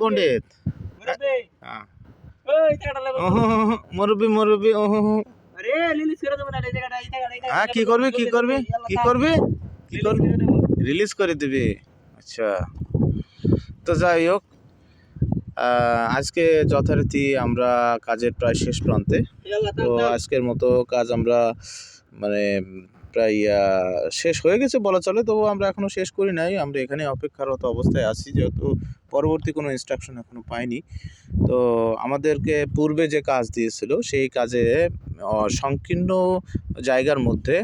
পণ্ডিত। মুরব্বি। হ্যাঁ। মুরব্বি এই হ্যাঁ কি করবি কি করবি কি করবি? কি করবি? রিলিজ করে দিবি? আচ্ছা। তো যাই হোক আজকে যথারীতি আমরা কাজের প্রায় শেষ প্রান্তে। তো। আজকের মতো কাজ আমরা মানে প্রায় শেষ হয়ে গেছে বলা চলে তবু আমরা এখনও শেষ করি নাই। আমরা এখানে অপেক্ষারত অবস্থায় আছি যেহেতু পরবর্তী কোনো ইনস্ট্রাকশন এখনও পাইনি। তো আমাদেরকে পূর্বে যে কাজ দিয়েছিল সেই কাজে সংকীর্ণ জায়গার মধ্যে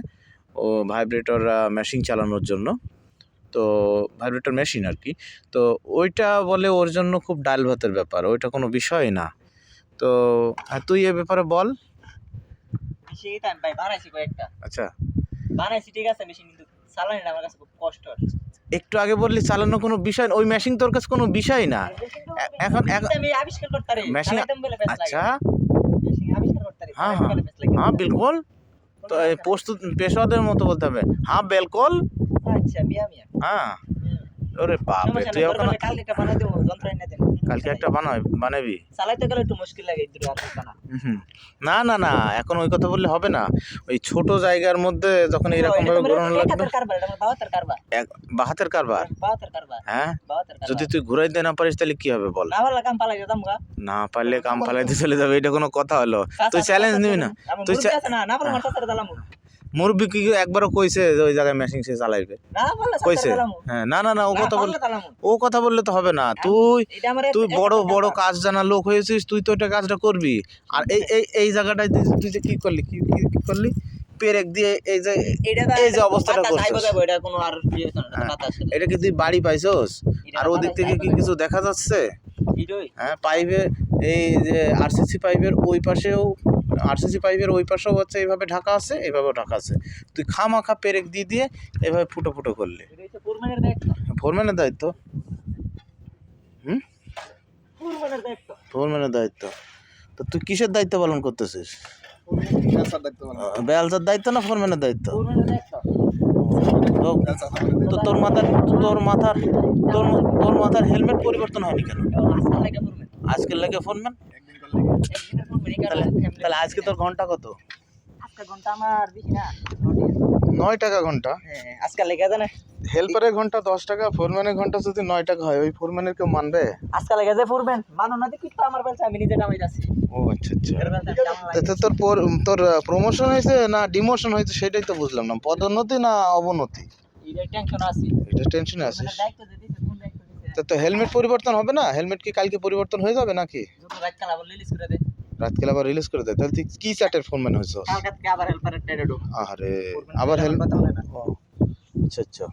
ও ভাইব্রেটর মেশিন চালানোর জন্য। তো ভাইব্রেটর মেশিন আর কি। তো ওইটা বলে ওর জন্য খুব ডাল ভাতের ব্যাপার ওইটা কোনো বিষয় না। তো তুই এ ব্যাপারে বল। আচ্ছা। বানাইছি ঠিক আছে মেশিন কিন্তু চালানিটা আমার কাছে খুব কষ্ট। একটু আগে বললি চালানো কোনো বিষয় ওই মেশিন তোর কাছে কোনো বিষয় না। এখন- আমি আবিষ্কার করতে পারি। মেশিন আচ্ছা। হ্যাঁ, লাগে। হ্যাঁ বিলকুল। তো প্রস্তুত পেশাদের মতো বলতে হবে। হ্যাঁ বিলকুল। আচ্ছা মিয়া মিয়া। হ্যাঁ। ওরে বাপরে সমস্যা তুই এখন কালকে একটা বানাই দেবো যন্ত্র এনে দেন। কালকে একটা বানাই বানাবি? চালাইতে গেলে একটু মুশকিল লাগে এই দুটো। না না না এখন ওই কথা বললে হবে না। ওই ছোট জায়গার মধ্যে যখন এরকম ভাবে ঘোরানো লাগবে বাহাতের কারবার বাহাতের কারবার। বাহাতের কারবার? হ্যাঁ যদি তুই ঘুরাই দিতে না পারিস তাহলে কি হবে বল? না ভালো কাম যেতাম না পারলে কাম ফালাইতে চলে যাবে এটা কোনো কথা হলো। তুই চ্যালেঞ্জ নিবি না। তুই না দালামু মুরব্বি কি একবারও কইছে যে ওই জায়গায় মেশিন সে চালাইবে? কইছে? হ্যাঁ না না না ও কথা বল ও কথা বললে তো হবে না। তুই তুই বড় বড় কাজ জানা লোক হয়েছিস তুই তো এটা কাজটা করবি। আর এই এই এই জায়গাটায় তুই যে কি করলি? কি কি করলি? পেরেক দিয়ে এই যে এই যে অবস্থাটা করছিস। ইয়ে হ্যাঁ। এটা কি তুই বাড়ি পাইছস? আর ওদিক থেকে কি কিছু দেখা যাচ্ছে? হ্যাঁ পাইপে এই যে আরসিসি পাইপের ওই পাশেও আরসিসি পাইপের ওই পাশেও হচ্ছে এইভাবে ঢাকা আছে এইভাবেও ঢাকা আছে। তুই খামাখা পেরেক দিয়ে দিয়ে এভাবে ফুটো ফুটো করলে। ফোরম্যানের দায়িত্ব। ফোরম্যানের দায়িত্ব? হুম? ফোরম্যানের দায়িত্ব। তো তুই কিসের দায়িত্ব পালন করতেছিস? ব্যবসার দায়িত্ব না ফোরম্যানের দায়িত্ব? তো তোর মাথার তোর মাথার তোর তোর মাথার হেলমেট পরিবর্তন হয়নি কেন? আজকের লাগে ফোরম্যান তাহলে আজকে তোর ঘণ্টা কত? আজকে ঘণ্টা আমার বেশি না নয় টাকা ঘণ্টা। হ্যাঁ আজকাল জানে হেল্পারের ঘণ্টা দশ টাকা ফোরম্যানের ঘণ্টা যদি নয় টাকা হয় ওই ফোরম্যানের কেউ মানবে? আজকাল লেগে যে ফোরম্যান। মানো না দেখি তো আমার বেলচা আমি নিজে নামাই যাচ্ছি। ও আচ্ছা আচ্ছা। তোর তোর প্রমোশন হয়েছে না ডিমোশন হয়েছে সেটাই তো বুঝলাম না। পদোন্নতি না অবনতি? টেনশন আছে। এটা টেনশনে দায়িত্ব যে দিছে, কোন দায়িত্ব দিছে? তো তো হেলমেট পরিবর্তন হবে না? হেলমেট কি কালকে পরিবর্তন হয়ে যাবে নাকি? রাতকাল আবার রিলিজ করে দেয়। তাহলে তুই কি চ্যাটের ফোন হয়েছ কালকে আবার হেল্পারের টেরে আরে আবার হেলমেট। আচ্ছা আচ্ছা।